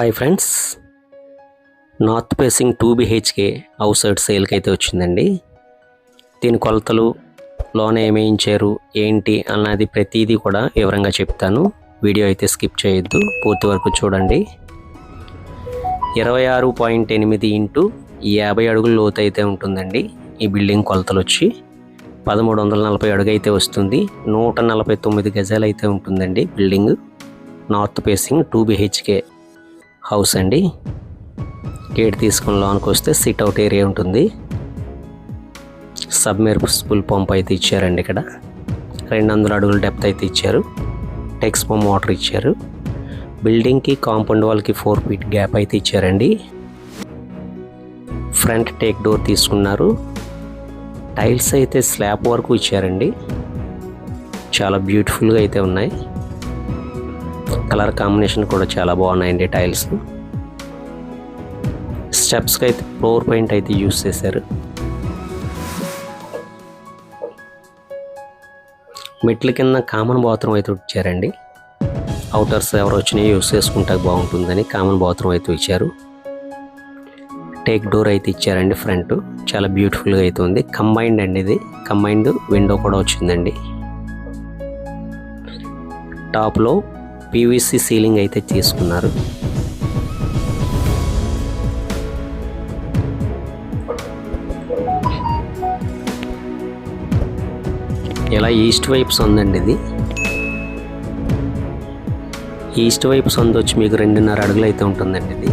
Hi friends. North facing two BHK house side సేల్కి అయితే వచ్చిందండి. దీని కొలతలు లోన్ ఏమేయించారు ఏంటి అన్నది ప్రతిదీ కూడా వివరంగా చెప్తాను. వీడియో అయితే స్కిప్ చేయొద్దు పూర్తి వరకు చూడండి. ఇరవై ఆరు పాయింట్ ఎనిమిది ఇంటూ యాభై అడుగుల లోతు అయితే ఉంటుందండి ఈ బిల్డింగ్ కొలతలు వచ్చి పదమూడు వందల నలభై అడుగు అయితే వస్తుంది. నూట నలభై తొమ్మిది గజాలు అయితే ఉంటుందండి building. North facing two BHK house అండి. గేట్ తీసుకుని లోనికి వస్తే సిట్ అవుట్ ఏరియా ఉంటుంది. సబ్మెర్సిబుల్ పంప్ అయితే ఇచ్చారండి ఇక్కడ. రెండు వందల అడుగుల డెప్త్ అయితే ఇచ్చారు. టెక్స్ పంప్ వాటర్ ఇచ్చారు. బిల్డింగ్కి కాంపౌండ్ వాల్కి ఫోర్ ఫీట్ గ్యాప్ అయితే ఇచ్చారండి. ఫ్రంట్ టేక్ డోర్ తీసుకున్నారు. టైల్స్ అయితే స్లాబ్ వరకు ఇచ్చారండి. చాలా బ్యూటిఫుల్గా అయితే ఉన్నాయి. కలర్ కాంబినేషన్ కూడా చాలా బాగున్నాయండి టైల్స్. స్టెప్స్కి అయితే ఫ్లోర్ పెయింట్ అయితే యూస్ చేశారు. మెట్ల కింద కామన్ బాత్రూమ్ అయితే ఇచ్చారండి. అవుటర్స్ ఎవరు వచ్చినా యూస్ చేసుకుంటే బాగుంటుందని కామన్ బాత్రూమ్ అయితే ఇచ్చారు. టేక్ డోర్ అయితే ఇచ్చారండి ఫ్రంట్. చాలా బ్యూటిఫుల్గా అయితే ఉంది. కంబైన్డ్ అండి ఇది. కంబైన్డ్ విండో కూడా వచ్చిందండి. టాప్లో పీవీసీ సీలింగ్ అయితే తీసుకున్నారు. ఇలా ఈస్ట్ వైపు సొందండి ఇది? ఈస్ట్ వైపు సొంత వచ్చి మీకు రెండున్నర అడుగులు అయితే ఉంటుందండి ఇది.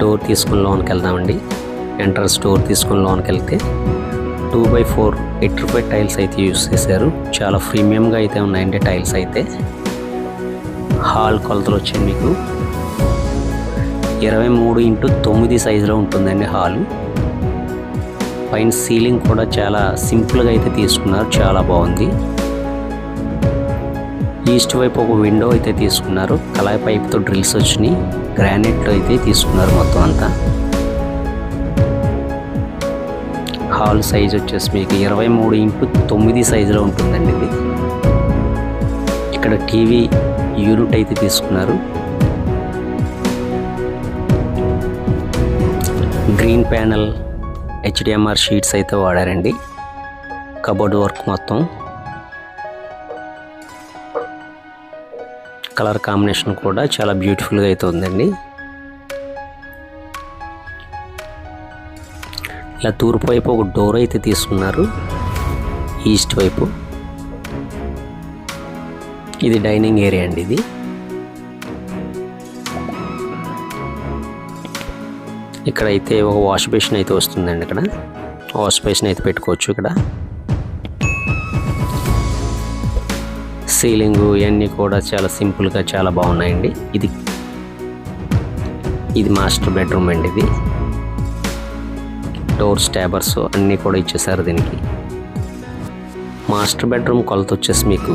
డోర్ తీసుకుని లోన్కి వెళ్దామండి ఎంట్రన్స్ డోర్ తీసుకుని లోనికి వెళ్తే two by four vitrified tiles అయితే యూస్ చేశారు. చాలా ప్రీమియంగా అయితే ఉన్నాయండి టైల్స్ అయితే. హాల్ కొలతలు వచ్చాయి మీకు. ఇరవై మూడు ఇంటూ తొమ్మిది సైజులో ఉంటుందండి హాలు. పైన సీలింగ్ కూడా చాలా సింపుల్గా అయితే తీసుకున్నారు. చాలా బాగుంది. ఈస్ట్ వైపు ఒక విండో అయితే తీసుకున్నారు. కళాయి పైప్తో డ్రిల్స్ వచ్చినాయి. గ్రానైట్ అయితే తీసుకున్నారు మొత్తం అంతా. హాల్ సైజ్ వచ్చేసి మీకు ఇరవై మూడు ఇంటూ తొమ్మిది సైజులో ఉంటుందండి ఇది. ఇక్కడ టీవీ యూనిట్ అయితే తీసుకున్నారు. గ్రీన్ ప్యానల్ హెచ్డిఎంఆర్ షీట్స్ అయితే వాడారండి. కబోర్డ్ వర్క్ మొత్తం. కలర్ కాంబినేషన్ కూడా చాలా బ్యూటిఫుల్గా అయితే ఉందండి. ఇలా తూర్పు వైపు ఒక డోర్ అయితే తీసుకున్నారు. ఈస్ట్ వైపు. ఇది డైనింగ్ ఏరియా అండి ఇది. ఇక్కడ అయితే ఒక వాష్ బేసిన్ అయితే వస్తుందండి ఇక్కడ. వాష్ బేసిన్ అయితే పెట్టుకోవచ్చు ఇక్కడ. సీలింగ్ ఇవన్నీ కూడా చాలా సింపుల్గా చాలా బాగున్నాయండి. ఇది ఇది మాస్టర్ బెడ్రూమ్ అండి ఇది. డోర్ స్టాబర్స్ అన్నీ కూడా ఇచ్చేసారు దీనికి. మాస్టర్ బెడ్రూమ్ కొలత వచ్చేసి మీకు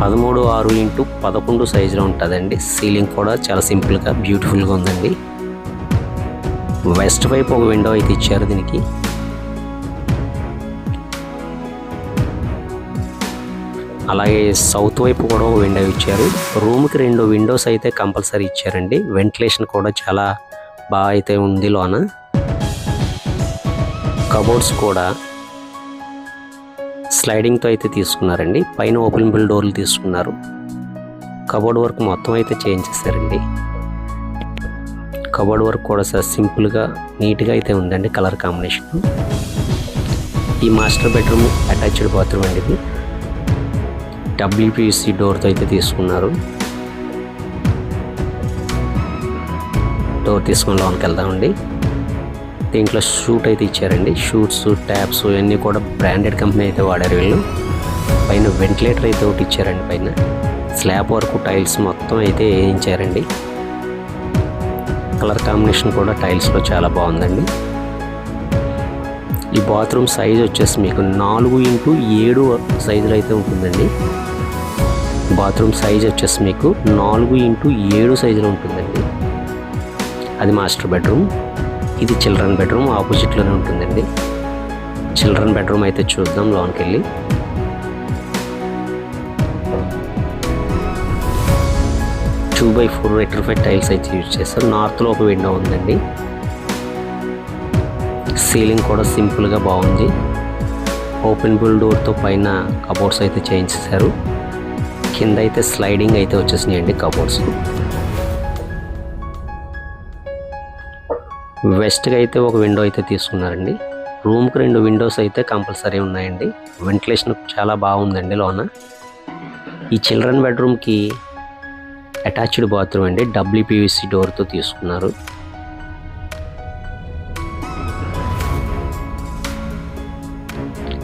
పదమూడు ఆరు ఇంటూ పదకొండు సైజులో ఉంటుందండి. సీలింగ్ కూడా చాలా సింపుల్గా బ్యూటిఫుల్గా ఉందండి. వెస్ట్ వైపు ఒక విండో అయితే ఇచ్చారు దీనికి. అలాగే సౌత్ వైపు కూడా ఒక విండో ఇచ్చారు. రూమ్కి రెండు విండోస్ అయితే కంపల్సరీ ఇచ్చారండి. వెంటిలేషన్ కూడా చాలా బాగా అయితే ఉంది లోన. కబోర్డ్స్ కూడా స్లైడింగ్తో అయితే తీసుకున్నారండి. పైన ఓపెనబుల్ డోర్లు తీసుకున్నారు. కబోర్డ్ వర్క్ మొత్తం అయితే చేంజ్ చేశారండి. కబోర్డ్ వర్క్ కూడా సార్ సింపుల్గా నీట్గా అయితే ఉందండి కలర్ కాంబినేషన్. ఈ మాస్టర్ బెడ్రూమ్ అటాచ్డ్ బాత్రూమ్ అండి ఇది. డబ్ల్యూపీసీ డోర్తో అయితే తీసుకున్నారు. డోర్ తీసుకుని లోనికి వెళ్దామండి. దీంట్లో షూట్ అయితే ఇచ్చారండి. షూట్స్ ట్యాప్స్ ఇవన్నీ కూడా బ్రాండెడ్ కంపెనీ అయితే వాడారు వీళ్ళు. పైన వెంటిలేటర్ అయితే ఒకటి ఇచ్చారండి పైన. స్లాబ్ వరకు టైల్స్ మొత్తం అయితే వేయించారండి. కలర్ కాంబినేషన్ కూడా టైల్స్లో చాలా బాగుందండి. ఈ బాత్రూమ్ సైజ్ వచ్చేసి మీకు నాలుగు ఇంటూ ఏడు సైజులో అయితే ఉంటుందండి. బాత్రూమ్ సైజ్ వచ్చేసి మీకు నాలుగు ఇంటూ ఏడు సైజులో ఉంటుందండి. అది మాస్టర్ బెడ్రూమ్. ఇది చిల్డ్రన్ బెడ్రూమ్ ఆపోజిట్లోనే ఉంటుందండి. చిల్డ్రన్ బెడ్రూమ్ అయితే చూద్దాం లోనికి వెళ్ళి two by four vitrified tiles అయితే యూజ్ చేస్తారు. నార్త్లో ఒక విండో ఉందండి. సీలింగ్ కూడా సింపుల్గా బాగుంది. ఓపెన్ బుల్ డోర్తో పైన కబోర్డ్స్ అయితే చేయించేశారు. కింద అయితే స్లైడింగ్ అయితే వచ్చేసినాయండి కబోర్డ్స్ వెస్ట్గా అయితే ఒక విండో అయితే తీసుకున్నారండి. రూమ్కి రెండు విండోస్ అయితే కంపల్సరీ ఉన్నాయండి. వెంటిలేషన్ చాలా బాగుందండి లోన. ఈ చిల్డ్రన్ బెడ్రూమ్కి అటాచ్డ్ బాత్రూమ్ అండి. డబ్ల్యూపీవీసీ డోర్తో తీసుకున్నారు.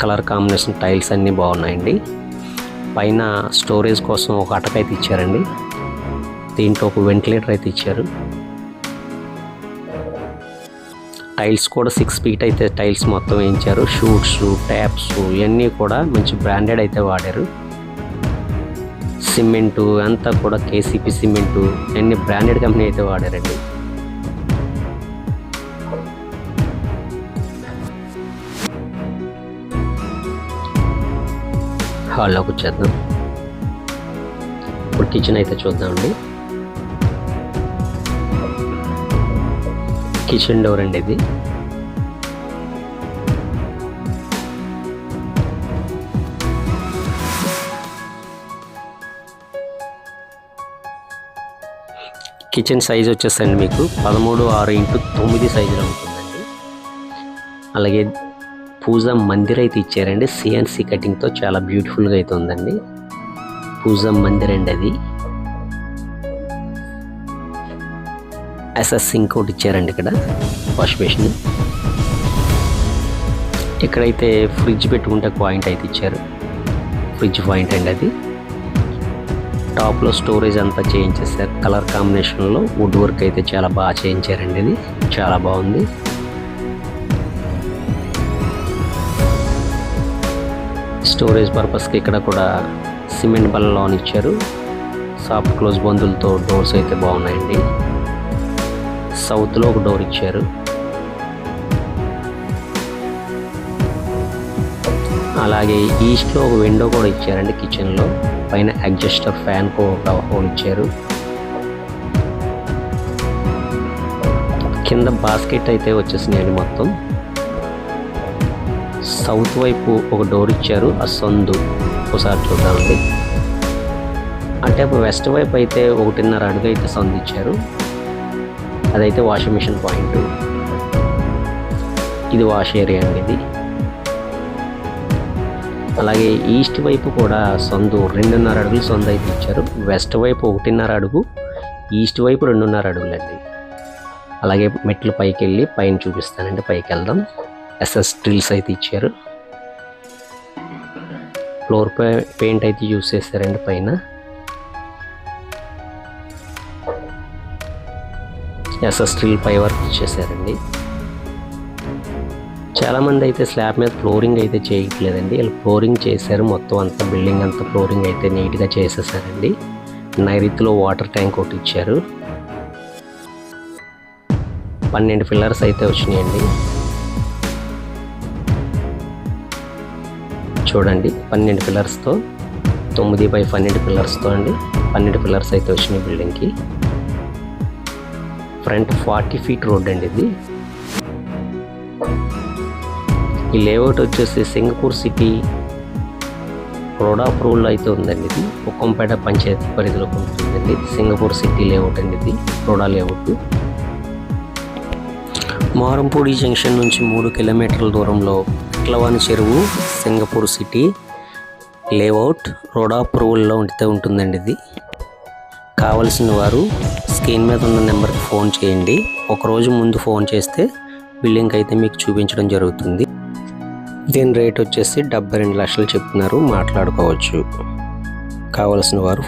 కలర్ కాంబినేషన్ టైల్స్ అన్నీ బాగున్నాయండి. పైన స్టోరేజ్ కోసం ఒక అటక అయితే ఇచ్చారండి. దీంట్లో ఒక వెంటిలేటర్ అయితే ఇచ్చారు. టైల్స్ కూడా సిక్స్ ఫీట్ అయితే టైల్స్ మొత్తం వేయించారు. షూట్స్ ట్యాప్స్ ఇవన్నీ కూడా మంచి బ్రాండెడ్ అయితే వాడారు. సిమెంటు అంతా కూడా కేసీపీ సిమెంటు అన్ని బ్రాండెడ్ కంపెనీ అయితే వాడారండి. హాల్లోకి వచ్చేద్దాం. ఇప్పుడు కిచెన్ అయితే చూద్దామండి. కిచెన్ డోర్ అండి ఇది. కిచెన్ సైజ్ వచ్చేసండి మీకు. పదమూడు ఆరు ఇంటూ తొమ్మిది సైజులో ఉంటుందండి. అలాగే పూజ మందిర్ అయితే ఇచ్చారండి. సిఎన్సి కటింగ్తో చాలా బ్యూటిఫుల్గా అయితే ఉందండి. పూజ మందిర్ అండి అది. ఎస్ఎస్ సింక్ ఒకటి ఇచ్చారండి ఇక్కడ. వాష్ బేసిన్ ఇక్కడైతే ఫ్రిడ్జ్ పెట్టుకుంటే పాయింట్ అయితే ఇచ్చారు. ఫ్రిడ్జ్ పాయింట్ అండి అది. టాప్లో స్టోరేజ్ అంతా చేయించేసారు కలర్ కాంబినేషన్లో వుడ్ వర్క్ అయితే చాలా బాగా చేయించారండి ఇది. చాలా బాగుంది. స్టోరేజ్ పర్పస్కి ఇక్కడ కూడా సిమెంట్ బల్ల ఇచ్చారు. సాఫ్ట్ క్లోజ్ బందులతో డోర్స్ అయితే బాగున్నాయండి. సౌత్లో ఒక డోర్ ఇచ్చారు. అలాగే ఈస్ట్లో ఒక విండో కూడా ఇచ్చారండి కిచెన్లో. పైన అడ్జస్టర్ ఫ్యాన్ ఒక హోల్ ఇచ్చారు. కింద బాస్కెట్ అయితే వచ్చేసినాయండి మొత్తం. సౌత్ వైపు ఒక డోర్ ఇచ్చారు ఆ సందు. ఒకసారి చూద్దామండి. అంటే వెస్ట్ వైపు అయితే ఒకటిన్నర అడుగు అయితే సందు ఇచ్చారు. అదైతే వాషింగ్ మిషన్ పాయింట్ ఇది వాష్ ఏరియా అండి ఇది. అలాగే ఈస్ట్ వైపు కూడా సొందు రెండున్నర అడుగులు సొంత అయితే ఇచ్చారు. వెస్ట్ వైపు ఒకటిన్నర అడుగు ఈస్ట్ వైపు రెండున్నర అడుగులండి. అలాగే మెట్లు పైకి వెళ్ళి పైన చూపిస్తానండి పైకి వెళ్దాం ఎస్ఎస్ డ్రిల్స్ అయితే ఇచ్చారు. ఫ్లోర్ పెయింట్ అయితే యూస్ చేస్తారండి పైన. ఎస్ఎస్ పై వర్క్ ఇచ్చేసారండి చాలామంది అయితే స్లాబ్ మీద ఫ్లోరింగ్ అయితే చేయట్లేదండి. వీళ్ళు ఫ్లోరింగ్ చేశారు. మొత్తం అంతా బిల్డింగ్ అంతా ఫ్లోరింగ్ అయితే నీట్గా చేసేసారండి. నైరుతిలో వాటర్ ట్యాంక్ ఒకటి ఇచ్చారు. పన్నెండు పిల్లర్స్ అయితే వచ్చినాయండి. చూడండి పన్నెండు పిల్లర్స్తో తొమ్మిది బై పన్నెండు పిల్లర్స్తో అండి. పన్నెండు పిల్లర్స్ అయితే వచ్చినాయి బిల్డింగ్కి ఫ్రంట్ ఫార్టీ ఫీట్ రోడ్ అండి ఇది. ఈ లేఅవుట్ వచ్చేసి Singapore city road of rule అయితే ఉందండి ఇది. ఉక్కంపేట పంచాయతీ పరిధిలోకి ఉంటుందండి సింగపూర్ సిటీ లేఅవుట్ అండి ఇది రోడా లేఅవుట్. మారంపూడి జంక్షన్ నుంచి మూడు కిలోమీటర్ల దూరంలో పిట్లవాని చెరువు Singapore city layout road of రూల్లో ఉంటే ఉంటుందండి ఇది. కావలసిన వారు స్క్రీన్ మీద ఉన్న నెంబర్కి ఫోన్ చేయండి. ఒకరోజు ముందు ఫోన్ చేస్తే బిల్లింగ్ అయితే మీకు చూపించడం జరుగుతుంది. దీని రేట్ వచ్చేసి డెబ్బై రెండు లక్షలు చెప్తున్నారు. మాట్లాడుకోవచ్చు. కావలసిన వారు